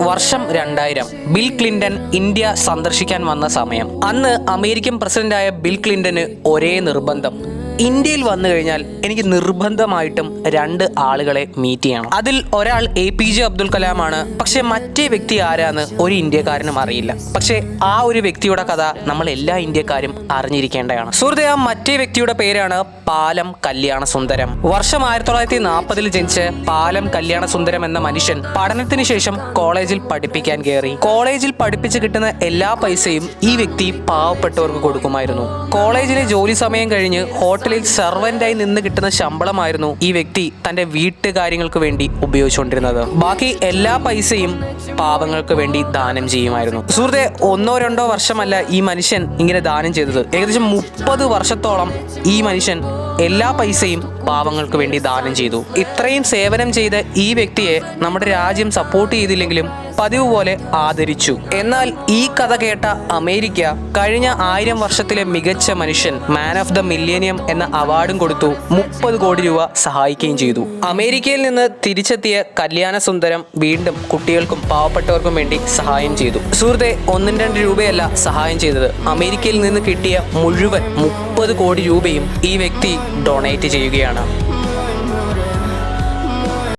വർഷം രണ്ടായിരം. Bill Clinton India സന്ദർശിക്കാൻ വന്ന സമയം. അന്ന് അമേരിക്കൻ പ്രസിഡന്റായ ബിൽ ക്ലിന്റന് ഒരേ നിർബന്ധം. ഇന്ത്യയിൽ വന്നു കഴിഞ്ഞാൽ എനിക്ക് നിർബന്ധമായിട്ടും രണ്ട് ആളുകളെ മീറ്റ് ചെയ്യണം. അതിൽ ഒരാൾ എ പി ജെ അബ്ദുൽ കലാമാണ്. പക്ഷെ മറ്റേ വ്യക്തി ആരാന്ന് ഒരു ഇന്ത്യക്കാരനും അറിയില്ല. പക്ഷെ ആ ഒരു വ്യക്തിയുടെ കഥ നമ്മൾ എല്ലാ ഇന്ത്യക്കാരും അറിഞ്ഞിരിക്കേണ്ടതാണ്. സുഹൃത്തെ ആ മറ്റേ വ്യക്തിയുടെ പേരാണ് പാലം കല്യാണ സുന്ദരം വർഷം ആയിരത്തി തൊള്ളായിരത്തി നാൽപ്പതിൽ ജനിച്ച് പാലം കല്യാണ സുന്ദരം എന്ന മനുഷ്യൻ പഠനത്തിന് ശേഷം കോളേജിൽ പഠിപ്പിക്കാൻ കയറി. കോളേജിൽ പഠിപ്പിച്ച് കിട്ടുന്ന എല്ലാ പൈസയും ഈ വ്യക്തി പാവപ്പെട്ടവർക്ക് കൊടുക്കുമായിരുന്നു. കോളേജിലെ ജോലി സമയം കഴിഞ്ഞ് ഹോട്ടലിൽ സെർവന്റായി നിന്ന് കിട്ടുന്ന ശമ്പളമായിരുന്നു ഈ വ്യക്തി തന്റെ വീട്ടുകാര്യങ്ങൾക്ക് വേണ്ടി ഉപയോഗിച്ചുകൊണ്ടിരുന്നത്. ബാക്കി എല്ലാ പൈസയും പാവങ്ങൾക്ക് വേണ്ടി ദാനം ചെയ്യുമായിരുന്നു. സുഹൃത്തെ ഒന്നോ രണ്ടോ വർഷമല്ല ഈ മനുഷ്യൻ ഇങ്ങനെ ദാനം ചെയ്തത്. ഏകദേശം മുപ്പത് വർഷത്തോളം ഈ മനുഷ്യൻ എല്ലാ പൈസയും പാവങ്ങൾക്ക് വേണ്ടി ദാനം ചെയ്തു. ഇത്രയും സേവനം ചെയ്ത ഈ വ്യക്തിയെ നമ്മുടെ രാജ്യം സപ്പോർട്ട് ചെയ്തില്ലെങ്കിലും പതിവ് പോലെ ആദരിച്ചു. എന്നാൽ ഈ കഥ കേട്ട അമേരിക്ക കഴിഞ്ഞ ആയിരം വർഷത്തിലെ മികച്ച മനുഷ്യൻ മാൻ ഓഫ് ദ മില്ലേനിയം എന്ന അവാർഡും കൊടുത്തു മുപ്പത് കോടി രൂപ സഹായിക്കുകയും ചെയ്തു. അമേരിക്കയിൽ നിന്ന് തിരിച്ചെത്തിയ കല്യാണ സുന്ദരം വീണ്ടും കുട്ടികൾക്കും പാവപ്പെട്ടവർക്കും വേണ്ടി സഹായം ചെയ്തു. സുഹൃത്തെ ഒന്നും രണ്ട് രൂപയല്ല സഹായം ചെയ്തത്. അമേരിക്കയിൽ നിന്ന് കിട്ടിയ മുഴുവൻ മുപ്പത് കോടി രൂപയും ഈ വ്യക്തി ഡൊണേറ്റ് ചെയ്യുകയാണ്.